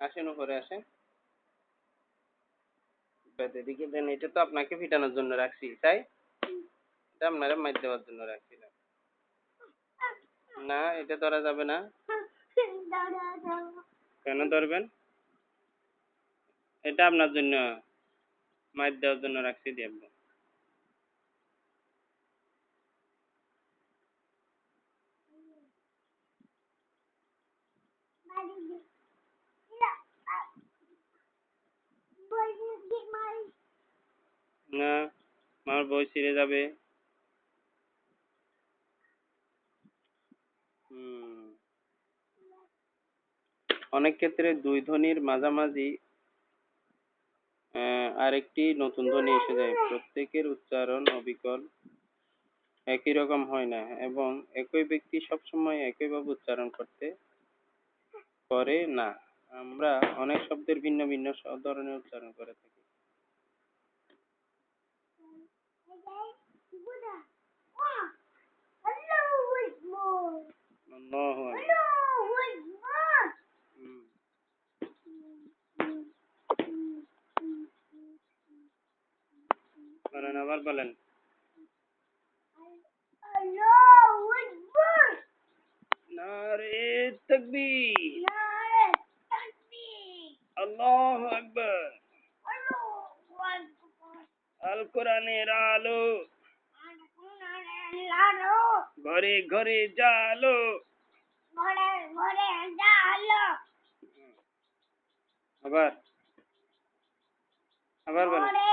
আসেন, উপরে আসেন। এদিকে, দেন এটা তো আপনাকে ফিটানোর জন্য রাখছি, তাই? এটা আপনারা মাইর দেওয়ার জন্য রাখছিলাম। না, এটা ধরা যাবে না। কেন ধরবেন? এটা আপনার জন্য মাইর দেওয়ার জন্য রাখছি, দিয়ে না, আমার বই ছিঁড়ে যাবে। হুম। অনেক ক্ষেত্রে দুই ধ্বনির মাঝামাঝি আরেকটি নতুন ধ্বনি এসে যায়। প্রত্যেকের উচ্চারণ অবিকল, একই রকম হয় না এবং একই ব্যক্তি সবসময় একইভাবে উচ্চারণ করতে করে না। আমরা অনেক শব্দের ভিন্ন ভিন্ন ধরনের উচ্চারণ করে থাকি। বলেন আবার বলেন নারে তাকবীর আল্লাহু আকবার আল কোরআনের আলো ঘরে ঘরে জালো আবার আবার বলেন